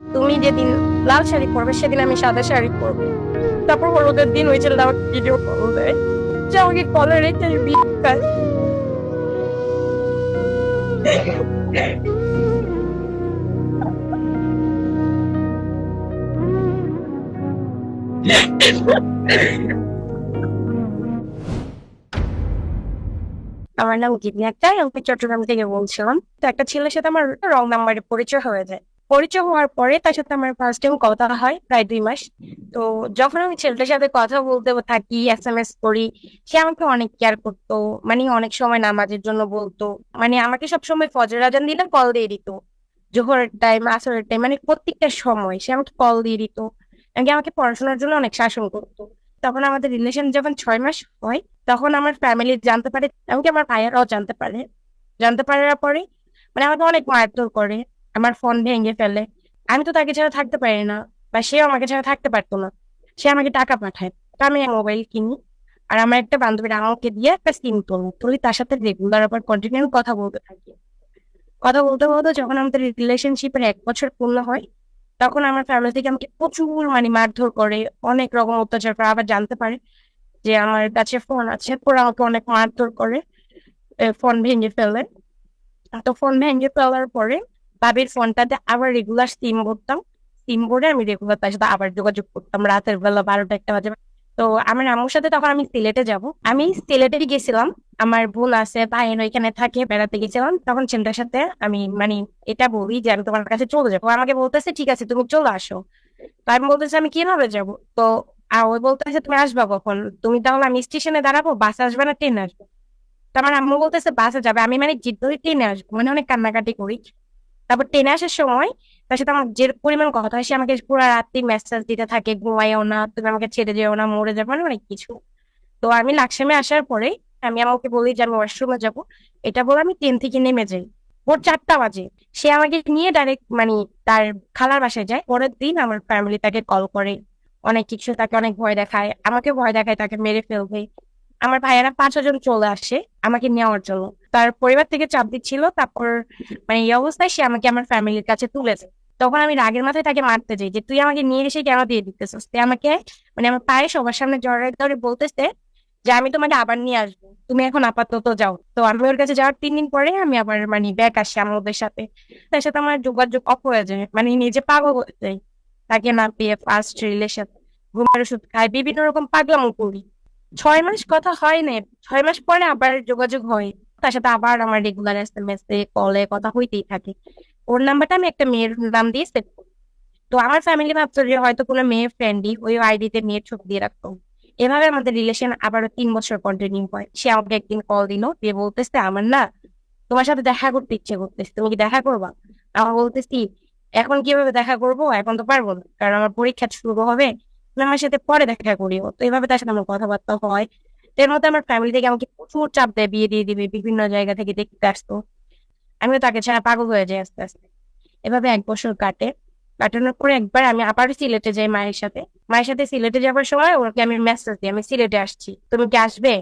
তুমি যেদিন লাল শাড়ি পরবে, সেদিন আমি সাদা শাড়ি পরবো। তারপর হলুদের দিন ওই ছেলেটা আমাকে ভিডিও কল দেয়। যে আমাকে কলে রেখে আমার নাম গিবনি আক্তার, আমি চট্টগ্রাম থেকে বলছিলাম। তো একটা ছেলের সাথে আমার রং নাম্বারে পরিচয় হয়ে যায়। পরিচয় হওয়ার পরে তার সাথে আমার ফার্স্ট টাইম কথা হয়, প্রায় দুই মাস। তো যখন আমি ছেলেটার সাথে কথা বলতে থাকি এস এম এস করি, সে আমাকে অনেক কেয়ার করতো মানে অনেক সময় নামাজের জন্য বলতো। মানে আমাকে সবসময় ফজর আজান দিলে কল দিয়ে দিত। জোহরের টাইম আসরের টাইম মানে প্রত্যেকটা সময় সে আমাকে কল দিয়ে দিত। এমনকি আমাকে পড়াশোনার জন্য অনেক শাসন করতো। তখন আমাদের রিলেশন যখন ছয় মাস হয়, তখন আমার ফ্যামিলি জানতে পারে, এমনকি আমার ভাইয়ারাও জানতে পারে। জানতে পারার পরে মানে আমাকে অনেক মারধর করে। আমার ফোন ভেঙে ফেলে। আমি তো তাকে ছাড়া থাকতে পারি না বা সেও আমাকে ছাড়া থাকতে পারতো না। সে আমাকে টাকা পাঠায়। তা আমি মোবাইল কিনি আর আমার একটা বান্ধবীর আমাকে দিয়ে একটা স্কিম তুলি তুলি তার সাথে রেগুলার আবার কন্টিনিউ কথা বলতে থাকি। কথা বলতে বলতে যখন আমাদের রিলেশনশিপের এক বছর পূর্ণ হয়, তখন আমার ফ্যামিলি থেকে আমাকে প্রচুর মানে মারধর করে, অনেক রকম অত্যাচার করে। আবার জানতে পারে যে আমার কাছে ফোন আছে পরে আমাকে অনেক মারধর করে ফোন ভেঙে ফেলে। তো ফোন ভেঙে ফেলার পরে বাবির ফোনটাতে আবার রেগুলার সিম ভরতাম। সিম ভরে আমি রেগুলার তার সাথে আবার যোগাযোগ করতাম রাতের বেলা বারোটা একটা বাজে। তো আমার আম্মুর সাথে তখন আমি সিলেটে যাব। আমি সিলেটে গেছিলাম। আমার বোন আছে ভাইয়ের ওইখানে থাকে, বেড়াতে গেছিলাম। তখন ছেলেটার সাথে আমি মানে এটা বলি যে আমি তোমার কাছে চলে যাব। আমাকে বলতেছে, ঠিক আছে, তুমি চলে আসো। তো আমি বলতেছি, আমি কীভাবে যাব? তো ওই বলতেছে, তুমি আসবা কখন? তুমি তাহলে আমি স্টেশনে দাঁড়াবো বাস আসবে না ট্রেন আসবে? তো আমার আম্মু বলতেছে বাসে যাবে। আমি মানে জিদ ধরে ট্রেনে আসব। মানে অনেক কান্নাকাটি করি। তারপর ট্রেনে আসার সময় তার সাথে আমার যে পরিমাণ কথা হয়, সে আমাকে পুরো রাত্রি মেসেজ দিতে থাকে ঘুমাইও না, তুমি আমাকে ছেড়ে যেও না, মরে যাব মানে অনেক কিছু। তো আমি লাকসামে আসার পরে আমি আমাকে বলি যে আমি ওয়াশরুমে যাব। এটা বলে আমি ট্রেন থেকে নেমে যাই। ভোর চারটা বাজে। সে আমাকে নিয়ে ডাইরেক্ট মানে তার খালার বাসায় যায়। পরের দিন আমার ফ্যামিলি তাকে কল করে। অনেক কিছু তাকে অনেক ভয় দেখায়। আমাকে ভয় দেখায়, তাকে মেরে ফেলবে। আমার ভাইয়েরা পাঁচ ছজন চলে আসে আমাকে নেওয়ার জন্য। তার পরিবার থেকে চাপ দিচ্ছিল, তারপর মানে এই অবস্থায় সে আমাকে আমার ফ্যামিলির কাছে তুলেছে তখন আমি রাগের মাথায় তাকে মারতে যাই যে, তুই আমাকে নিয়ে এসে কেন দিয়ে দিতেছিস? তুই আমাকে মানে আমার পায়ে সবার সামনে জড়াই ধরে বলতেছে যে, আমি তোমাকে আবার নিয়ে আসব। তুমি এখন আপাতত যাও। তো আমি ওর কাছে যাওয়ার তিন দিন পরে আমি আবার মানে ব্যাক আসি আমার ওদের সাথে। তার সাথে আমার যোগাযোগ অফ হয়ে যায়। মানে নিজে পাগল হয়ে যাই তাকে না পেয়ে ফার্স্ট রিলেশন ঘুমের ওষুধ খাই, বিভিন্ন রকম পাগলামো করি। ছয় মাস কথা হয় না ছয় মাস পরে আবার যোগাযোগ হয়। তার সাথে আবার আমার রেগুলার এস এম এস কলে কথা হইতেই থাকে। ওর নাম্বারটা আমি একটা মেয়ের নাম দিয়ে সেট করি। তো আমার ফ্যামিলি ভাবতো যে হয়তো কোনো মেয়ে ফ্রেন্ডই ওই আইডিতে মেয়ের ছবি দিয়ে রাখতো। এভাবে আমাদের রিলেশন আবারও তিন বছর কন্টিনিউ হয়। সে আমাকে একদিন কল দিল, দিয়ে বলতেছে, আমার না তোমার সাথে দেখা করতে ইচ্ছে করতেছে। তুমি কি দেখা করবা? আমার বলতেছি, এখন কীভাবে দেখা করব? এখন তো পারব না। কারণ আমার পরীক্ষা শুরু হবে। আমার সাথে পরে দেখা করিও। তো এইভাবে তার সাথে আমার কথাবার্তা হয়। তো এর মধ্যে আমার ফ্যামিলি থেকে আমাকে প্রচুর চাপ দেয় বিয়ে দিয়ে দিবে, বিভিন্ন জায়গা থেকে দেখতে আসতো। আমিও তাকে ছাড়া পাগল হয়ে যাই আস্তে আস্তে। এভাবে এক বছর কাটে। কাটানোর পরে একবার আমি আবার সিলেটে যাই মায়ের সাথে। মায়ের সাথে সিলেটে যাবার সময় ওকে আমি মেসেজ দিই, আমি সিলেটে আসছি। তুমি কি আসবে?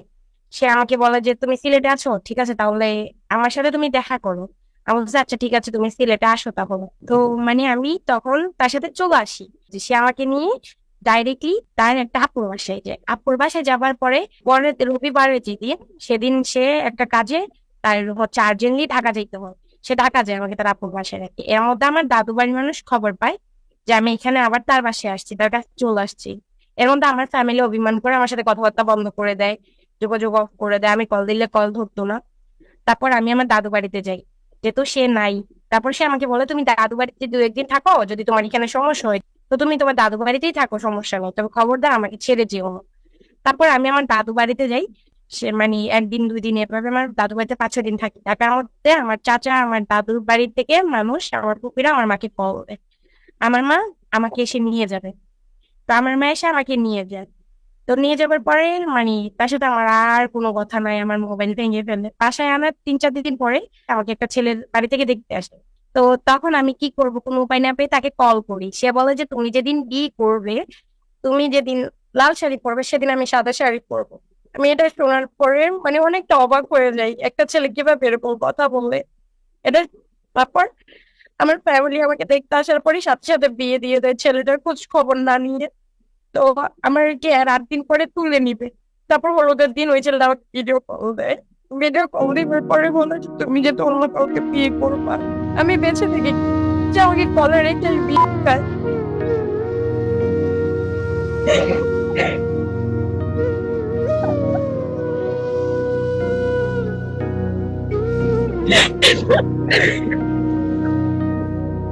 সে আমাকে বলে যে, তুমি সিলেটে আছো? ঠিক আছে, তাহলে আমার সাথে তুমি দেখা করো। আমি বলছি আচ্ছা ঠিক আছে, তুমি সিলেটে আসো তাহলে। তো মানে আমি তখন তার সাথে চলে আসি। যে সে আমাকে নিয়ে ডাইরেক্টলি তার একটা আপুর বাসায় যায়। আপুর বাসায় যাবার পরে পরের রবিবারের যেদিন সেদিন সে একটা কাজে তার হচ্ছে আর্জেন্টলি ঢাকা যাইতে হয়। সে ঢাকা যায় আমাকে তার আপুর বাসায় রাখে এর মধ্যে আমার দাদু বাড়ির মানুষ খবর পায় যে আমি এখানে আবার তার বাসায় আসছি, তার কাছে চলে আসছি। এর মধ্যে আমার ফ্যামিলি অভিমান করে আমার সাথে কথাবার্তা বন্ধ করে দেয়, যোগাযোগ অফ করে দেয়। আমি কল দিলে কল ধরতো না। তারপর আমি আমার দাদু বাড়িতে যাই। যেহেতু সে নাই, তারপর সে আমাকে বলে, তুমি দাদু বাড়িতে দু একদিন থাকো, যদি তোমার এখানে সমস্যা হয় তো তুমি তোমার দাদু বাড়িতেই থাকো, সমস্যা নেই। তবে খবরদার আমাকে ছেড়ে যেও। তারপর আমি আমার দাদু বাড়িতে যাই। সে মানে একদিন দুই দিন এভাবে আমার দাদু বাড়িতে পাঁচ ছয় দিন থাকি। তারপর মধ্যে আমার চাচা, আমার দাদুর বাড়ি থেকে মানুষ, আমার পুপিরা আমার মাকে কল আমার মা আমাকে এসে নিয়ে যাবে। তো আমার মা এসে আমাকে নিয়ে যায়। তো নিয়ে যাবার পরে মানে তার সাথে আমার আর কোনো কথা নাই, আমার মোবাইল ভেঙে ফেলে। বাসায় আনার তিন চার দিন পরে আমাকে একটা ছেলের বাড়ি থেকে দেখতে আসে। তো তখন আমি কি করব? কোনো উপায় না পেয়ে তাকে কল করি। সে বলে যে, তুমি যেদিন বিয়ে করবে, তুমি যেদিন লাল শাড়ি পরবে, সেদিন আমি সাদা শাড়ি পরবো। আমি এটা শোনার পরে মানে অনেকটা অবাক হয়ে যাই। একটা ছেলে কীভাবে এরকম কথা বললে এটা তারপর আমার ফ্যামিলি আমাকে দেখতে আসার পরে সাথে সাথে বিয়ে দিয়ে দেয় ছেলেটার খোঁজ খবর না নিয়ে। তো আমার কি আর আট দিন পরে তুলে নিবে। তারপর হলুদের দিন ওই ছেলেটা আমাকে ভিডিও কল দেয়। ভিডিও কল দিবার পরে বলে তুমি যে অন্য কাউকে বিয়ে করবা আমি বেঁচে থেকে। যে আমাকে কলে রেখে আমি বিয়ে।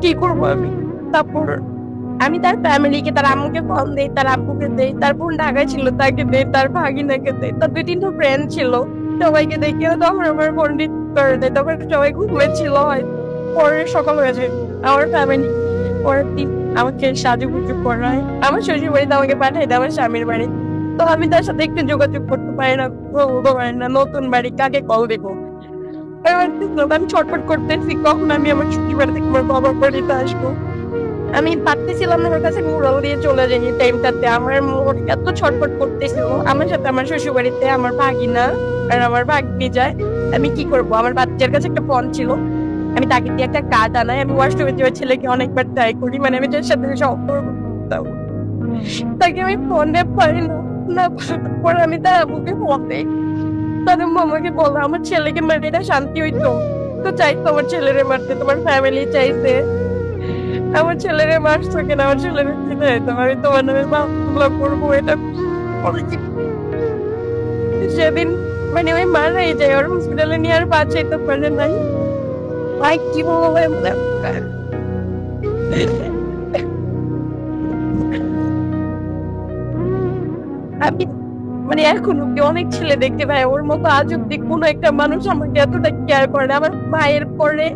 কি করব আমি? তারপর আমি তার ফ্যামিলিকে তার আম্মুকে ফোন দেই, তার আব্বুকে দেই, তার বোন ঢাকায় ছিল, তাকে দেই, তার ভাগিনাকে দেই, তার দুই তিনটা ফ্রেন্ড ছিল। সবাইকে দেখে তখন আমার আমার ফোন করে দেয়, তখন সবাই ঘুমেছিল হয় পরে সকাল হয়ে যায় আমার ফ্যামিলি পরের দিন আমাকে সাজুগুজু করায়। আমার শ্বশুর বাড়িতে আমাকে পাঠায় আমার স্বামীর বাড়ি। তো আমি তার সাথে একটু যোগাযোগ করতে পারি না, বলতে পারি না, নতুন বাড়ি কাকে কল দেবো? আমি ছটফট করতেছি, কখন আমি আমার ছুটি বাড়ি থেকে আমার বাবার বাড়িতে আসব? আমি পারতেছিলাম ওর কাছে মুরাল দিয়ে চলে যাই টাইমটাতে আমার মোট এত ছটফট করতেছিল আমার সাথে আমার শ্বশুর বাড়িতে আমার ভাগিনা আর আমার ভাগ্নি যায়। আমি কি করব? আমার বাচ্চার কাছে একটা ফোন ছিল। আমি তাকে দিয়ে একটা কাজ আনাই, আমি ওয়াশরুমে যে ছেলেকে অনেকবার ট্রাই করি মানে আমি তার সাথে সম্পর্ক করতাম। তাকে আমি ফোনে পারি না না পরে আমি তার আবুকে ফোন দিই। মামাকে বলো, আমার ছেলেকে মারে এটা শান্তি হইতো। তো চাইতো আমার ছেলেরে মারতে, তোমার ফ্যামিলি চাইছে আমার ছেলেরে মারছো কেন? আমার ছেলেরে যেত আমি তোমার নামে মামলা করব, এটা সেদিন মানে ওই মারাই যায়, ওর হসপিটালে নিয়ে আর বাঁচাইতে পারে নাই। ভাই কি বলব আমি মানে এখন অব্দি অনেক ছেলে দেখতে পাই। ওর মতো আজ অব্দি কোনো একটা মানুষ আমাকে এতটা কেয়ার করে না। আমার মায়ের পরে,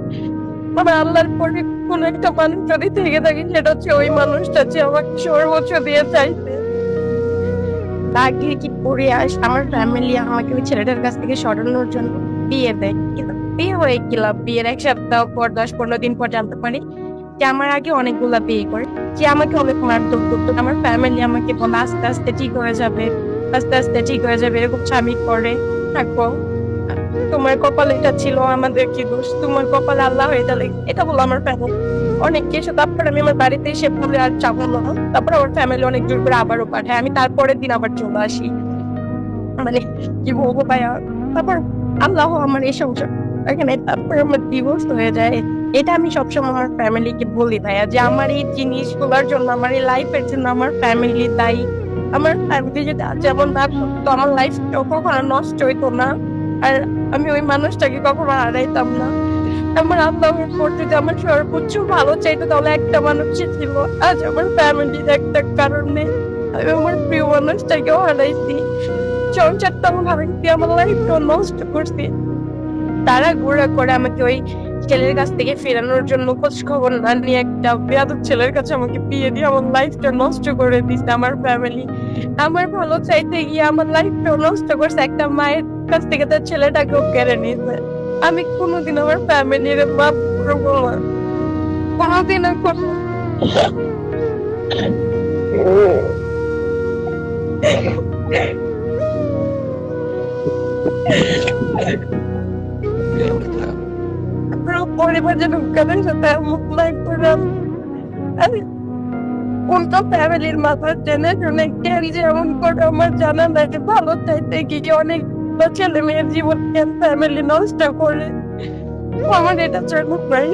আমার আল্লাহর পরে কোন একটা মানুষ যদি থেকে থাকে, সেটা হচ্ছে ওই মানুষটা যে আমাকে সর্বোচ্চ দিয়ে চাইছে। তাকে কি করে আস, আমার ফ্যামিলি আমাকে ওই ছেলেটার কাছ থেকে সরানোর জন্য বিয়ে দেয়। কিন্তু বিয়ে হয়ে গেলাম, বিয়ের এক সপ্তাহ পর, দশ পনেরো দিন পর জানতে পারি যে আমার আগে অনেকগুলা বিয়ে করে, যে আমাকে অনেক মারধর করতো। আমার ফ্যামিলি আমাকে বলে, আস্তে আস্তে ঠিক হয়ে যাবে, আস্তে আস্তে ঠিক হয়ে যাবে। এরকম স্বামী করে, থাকব। তোমার কপালে এটা ছিল আমাদের কি দোষ? তোমার কপালে আল্লাহ হয়ে গেলে এটা বলো আমার ফ্যামিলি অনেক কিছু। তারপর আমি আমার বাড়িতে এসে বলে, আর যাব না। তারপর আমার ফ্যামিলি অনেক জোর করে আবারও পাঠায়। আমি তারপরের দিন আবার চলে আসি। মানে কি বলব ভাইয়া? তারপর আল্লাহ আমার এই সংসার এখানে তারপর আমার ডিভোর্স হয়ে যায় এটা আমি সবসময় আমার ফ্যামিলিকে বলি, ভাইয়া, যে আমার এই জিনিসগুলোর জন্য, আমার এই লাইফের জন্য আমার ফ্যামিলি দায়ী। আমার ফ্যামিলি যদি যেমন না করতো আমার লাইফ কখনো নষ্ট হইতো না। আর আমি ওই মানুষটাকে কখনো হারাইতাম না। আমার আল্লাহর উপর যদি আমার সর্বোচ্চ ভালো চাইতো, তাহলে একটা মানুষই ছিল। আজ আমার ফ্যামিলির একটা কারণে আমি আমার প্রিয় মানুষটাকেও হারাইছি। সংসারটা আমার হারাইছি আমার লাইফটাও নষ্ট করছি। তারা ঘোরা করে আমাকে ওই ছেলের কাছ থেকে ফেরানোর জন্য খোঁজ খবর না নিয়ে একটা বেয়াদব ছেলের কাছে আমাকে বিয়ে দিয়ে আমার লাইফটা নষ্ট করে দিচ্ছে আমার ফ্যামিলি আমার ভালো চাইতে গিয়ে আমার লাইফটা নষ্ট করছে। একটা মায়ের কাছ থেকে তার ছেলেটাকেও কেড়ে নিয়েছে আমি কোনোদিন আমার ফ্যামিলির বাপ করব না। কোনোদিন পুরো পরিবার যেন কাদের সাথে মুখ লাই করলাম আমি কোনটা ফ্যামিলির মাথা টেনে শুনে কেন যেমন করে আমার জানা নাই, ভালো চাইতে কি অনেক ছেলে মেয়ের জীবন কেন ফ্যামিলি নষ্ট করে। আমার এটা জন্য প্রায়